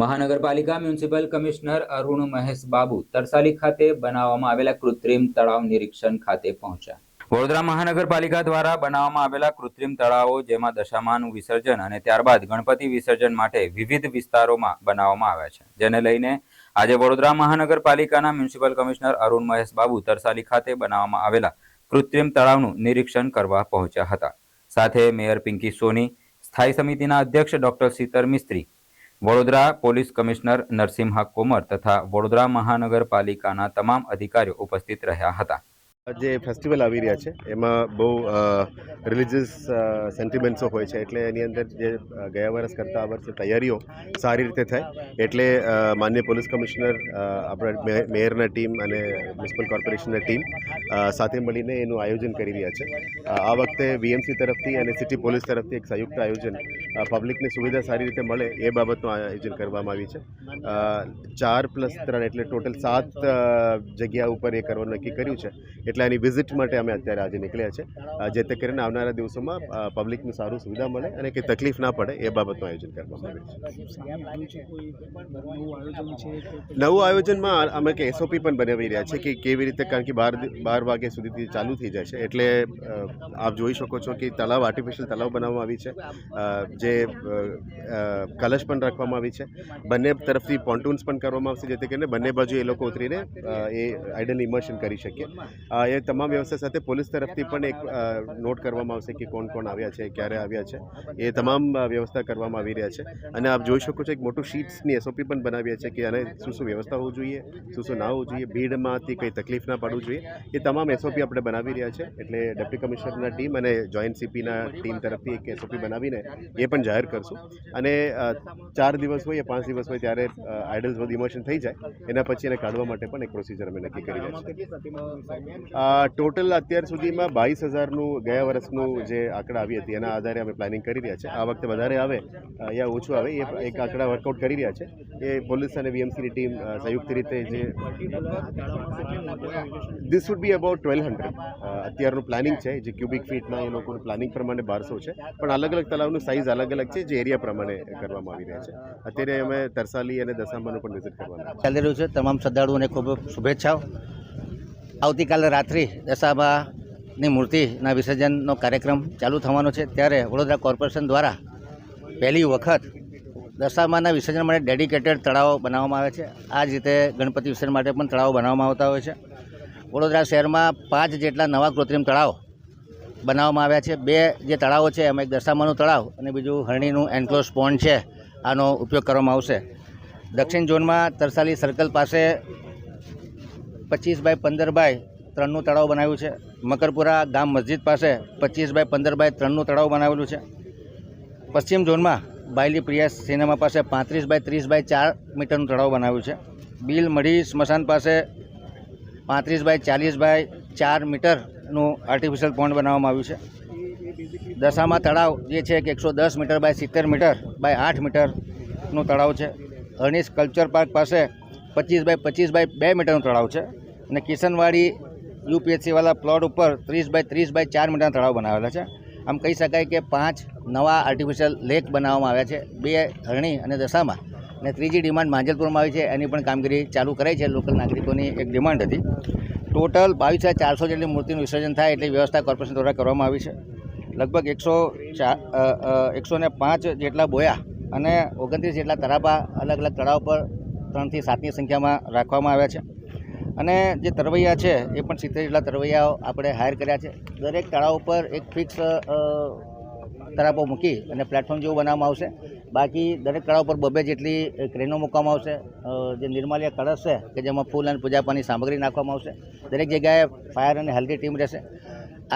મહાનગરપાલિકા municipal commissioner Arun Mahesh Babu Tarsali ખાતે બનાવવામાં આવેલા કૃત્રિમ તળાવ નિરીક્ષણ ખાતે પહોંચ્યા. વડોદરા મહાનગરપાલિકા દ્વારા બનાવવામાં આવેલા કૃત્રિમ તળાવો જેમાં દશામાનું વિસર્જન અને ત્યારબાદ ગણપતિ વિસર્જન માટે વિવિધ વિસ્તારોમાં બનાવવામાં આવ્યા છે. જેને લઈને આજે વડોદરા મહાનગરપાલિકાના મ્યુનિસિપલ કમિશનર અરુણ મહેશ બાબુ તરસાલી ખાતે બનાવવામાં આવેલા કૃત્રિમ તળાવનું નિરીક્ષણ કરવા પહોંચ્યા હતા. સાથે મેયર પિંકી સોની, સ્થાયી સમિતિના અધ્યક્ષ doctor Sheetal Mistry Vadodara police commissioner Narasimha Komar તથા વડોદરા મહાનગરપાલિકાના તમામ અધિકારીઓ ઉપસ્થિત રહ્યા હતા. જે ફેસ્ટિવલ આવી રહ્યા છે, એમાં બહુ રિલિજિયસ સેન્ટિમેન્ટ્સો હોય છે. એટલે એની અંદર જે ગયા વર્ષ કરતાં આ વર્ષે તૈયારીઓ સારી રીતે થાય. એટલે માન્ય પોલીસ કમિશનર આપણા મેયરના ટીમ અને મ્યુનિસિપલ કોર્પોરેશનના ટીમ સાથે મળીને એનું આયોજન કરી રહ્યા છે. આ વખતે વીએમસી તરફથી અને સિટી પોલીસ તરફથી એક સંયુક્ત આયોજન પબ્લિકને સુવિધા સારી રીતે મળે એ બાબતનું આયોજન કરવામાં આવ્યું છે. ચાર પ્લસ ત્રણ એટલે ટોટલ સાત જગ્યા ઉપર એ કરવાનું નક્કી કર્યું છે. એટલે એની વિઝિટ માટે અમે અત્યારે આજે નીકળ્યા છે. જે તે કરીને આવનારા દિવસોમાં પબ્લિકને સારું સુવિધા મળે અને કંઈ તકલીફ ના પડે એ બાબતનું આયોજન કરવામાં આવ્યું છે. નવું આયોજનમાં અમે કે એસઓપી પણ બનાવી રહ્યા છે કે કેવી રીતે, કારણ કે બાર બાર વાગ્યા સુધીથી ચાલુ થઈ જાય છે. એટલે આપ જોઈ શકો છો કે તળાવ આર્ટિફિશિયલ તળાવ બનાવવામાં આવી છે. જે કલશ પણ રાખવામાં આવી છે. બંને તરફથી પોન્ટૂન્સ પણ કરવામાં આવશે, જેથી કરીને બંને બાજુ એ લોકો ઉતરીને એ આઈડલ ઇમર્શન કરી શકીએ. એ તમામ વ્યવસ્થા સાથે પોલીસ તરફથી પણ એક નોટ કરવામાં આવશે કે કોણ કોણ આવ્યા છે, ક્યારે આવ્યા છે. એ તમામ વ્યવસ્થા કરવામાં આવી રહ્યા છે. અને આપ જોઈ શકો છો એક મોટું શીટ્સની એસઓપી પણ બનાવ્યા છે કે આને શું શું વ્યવસ્થા હોવું જોઈએ, શું શું ના હોવું જોઈએ, ભીડમાંથી કંઈ તકલીફ ના પડવું જોઈએ. એ તમામ એસઓપી આપણે બનાવી રહ્યા છે. એટલે ડેપ્ટી કમિશનરના ટીમ અને જોઈન્ટ સીપીના ટીમ તરફથી એક એસઓપી બનાવીને એ પણ જાહેર કરશું. અને ચાર દિવસ હોય, પાંચ દિવસ હોય ત્યારે આઇડલ્સ બધું ઇમોશન થઈ જાય. એના પછી એને કાઢવા માટે પણ એક પ્રોસિજર અમે નક્કી કરી રહ્યા છીએ. ટોટલ અત્યાર સુધીમાં બાવીસ હજારનું ગયા વર્ષનું જે આંકડા આવી હતી, એના આધારે અમે પ્લાનિંગ કરી રહ્યા છે. આ વખતે વધારે આવે યા ઓછું આવે, એ એક આંકડા વર્કઆઉટ કરી રહ્યા છે. એ પોલીસ અને વીએમસીની ટીમ સંયુક્ત રીતે જે this would be about twelve hundred અત્યારનું પ્લાનિંગ છે, જે ક્યુબિક ફીટમાં એ લોકોનું પ્લાનિંગ પ્રમાણે બારસો છે. પણ અલગ અલગ તળાવનું સાઇઝ અલગ અલગ છે, જે એરિયા પ્રમાણે કરવામાં આવી રહ્યા છે. અત્યારે અમે તરસાલી અને દસામાનું પણ વિઝિટ કરવાના ચાલી રહ્યું છે. તમામ શ્રદ્ધાળુઓને ખૂબ શુભેચ્છાઓ. આવતીકાલે રાત્રિ દશામાની મૂર્તિના વિસર્જનનો કાર્યક્રમ ચાલુ થવાનો છે. ત્યારે વડોદરા કોર્પોરેશન દ્વારા પહેલી વખત દશામાના વિસર્જન માટે ડેડિકેટેડ તળાવો બનાવવામાં આવે છે. આ જ રીતે ગણપતિ વિસર્જન માટે પણ તળાવો બનાવવામાં આવતા હોય છે. વડોદરા શહેરમાં પાંચ જેટલા નવા કૃત્રિમ તળાવ બનાવવામાં આવ્યા છે. બે જે તળાવો છે, એમાં એક દશામાનું તળાવ અને બીજું હરણીનું એન્ક્લોઝ પોન્ડ છે. આનો ઉપયોગ કરવામાં આવશે. દક્ષિણ ઝોનમાં તરસાલી સર્કલ પાસે પચીસ બાય પંદર બાય ત્રણનું તળાવ બનાવ્યું છે. મકરપુરા ગામ મસ્જિદ પાસે પચીસ બાય પંદર બાય ત્રણનું તળાવ બનાવેલું છે. પશ્ચિમ ઝોનમાં બાયલી પ્રિયાસ સિનેમા પાસે પાંત્રીસ બાય ત્રીસ બાય ચાર મીટરનું તળાવ બનાવ્યું છે. બિલ મઢી સ્મશાન પાસે પાંત્રીસ બાય ચાલીસ બાય ચાર મીટરનું આર્ટિફિશિયલ પોન્ડ બનાવવામાં આવ્યું છે. દશામા તળાવ જે છે કે એકસો દસ મીટર બાય સિત્તેર મીટર બાય આઠ મીટરનું તળાવ છે. અર્નિસ કલ્ચર પાર્ક પાસે પચીસ બાય પચીસ બાય બે મીટરનું તળાવ છે. અને કિશનવાડી યુપીએચસીવાળા પ્લોટ ઉપર ત્રીસ બાય ત્રીસ બાય ચાર મીટરના તળાવ બનાવેલા છે. આમ કહી શકાય કે પાંચ નવા આર્ટિફિશિયલ લેક બનાવવામાં આવ્યા છે. બે હરણી અને દશામાં. અને ત્રીજી ડિમાન્ડ માંજલપુરમાં આવી છે. એની પણ કામગીરી ચાલુ કરાઈ છે. લોકલ નાગરિકોની એક ડિમાન્ડ હતી. ટોટલ બાવીસ હજાર ચારસો જેટલી મૂર્તિનું વિસર્જન થાય એટલી વ્યવસ્થા કોર્પોરેશન દ્વારા કરવામાં આવી છે. લગભગ એકસો ચાર એકસો ને પાંચ જેટલા બોયા અને ઓગણત્રીસ જેટલા તરાપા અલગ અલગ તળાવ પર ત્રણથી સાતની સંખ્યામાં રાખવામાં આવ્યા છે. અને જે તરવૈયા છે, એ પણ સિત્તેર જેટલા તરવૈયાઓ આપણે હાયર કર્યા છે. દરેક તળાવ ઉપર એક ફિક્સ તરાપો મૂકી અને પ્લેટફોર્મ જેવું બનાવવામાં આવશે. બાકી દરેક તળાવ પર બબે જેટલી ક્રેનો મૂકવામાં આવશે જે નિર્માલ્ય કળશ છે, કે જેમાં ફૂલ અને પૂજાપાની સામગ્રી નાખવામાં આવશે. દરેક જગ્યાએ ફાયર અને હેલ્ધી ટીમ રહેશે.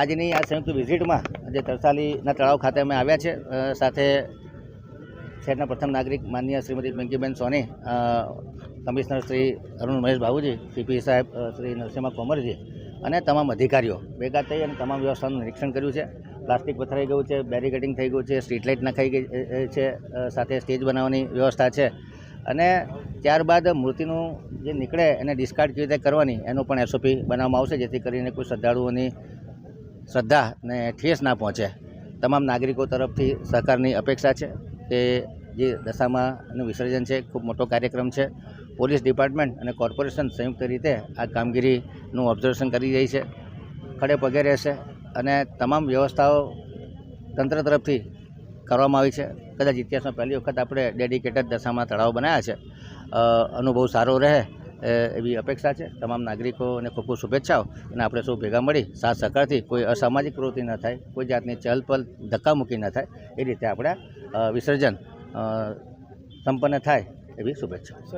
આજની આ સંયુક્ત વિઝિટમાં જે તરસાલીના તળાવ ખાતે અમે આવ્યા છે સાથે શહેરના પ્રથમ નાગરિક માનનીય શ્રીમતી પિંકીબેન સોની કમિશનર શ્રી અરુણ મહેશ બાબુજી, સીપી સાહેબ શ્રી નરસિંહા કોમરજી અને તમામ અધિકારીઓ. ભેગા થઈ અને તમામ વ્યવસ્થાનું નિરીક્ષણ કર્યું છે. પ્લાસ્ટિક પથરાઈ ગયું છે, બેરિકેડિંગ થઈ ગયું છે, સ્ટ્રીટ લાઇટ નખાઈ ગઈ છે સાથે સ્ટેજ બનાવવાની વ્યવસ્થા છે. અને ત્યારબાદ મૂર્તિનું જે નીકળે એને ડિસ્કાર્ડ કેવી રીતે કરવાની, એનું પણ એસઓપી બનાવવામાં આવશે, જેથી કરીને કોઈ શ્રદ્ધાળુઓની શ્રદ્ધાને ઠેસ ના પહોંચે. તમામ નાગરિકો તરફથી સહકારની અપેક્ષા છે કે જે દશામાનું વિસર્જન છે, ખૂબ મોટો કાર્યક્રમ છે. પોલીસ ડિપાર્ટમેન્ટ અને કોર્પોરેશન સંયુક્ત રીતે આ કામગીરીનું ઓબ્ઝર્વેશન કરી રહી છે. ખડે પગે રહેશે અને તમામ વ્યવસ્થાઓ તંત્ર તરફથી કરવામાં આવી છે. કદાચ ઇતિહાસમાં પહેલી વખત આપણે ડેડિકેટેડ દશામાં તળાવ બનાવ્યા છે. અનુભવ સારો રહે એવી અપેક્ષા છે. તમામ નાગરિકોને ખૂબ ખૂબ શુભેચ્છાઓ અને આપણે સૌ ભેગા મળી સાથ સહકારથી કોઈ અસામાજિક પ્રવૃત્તિ ન થાય, કોઈ જાતની ચહલપહલ ધક્કામુક્કી ન થાય, એ રીતે આપણે વિસર્જન સંપન્ન થાય એવી શુભેચ્છા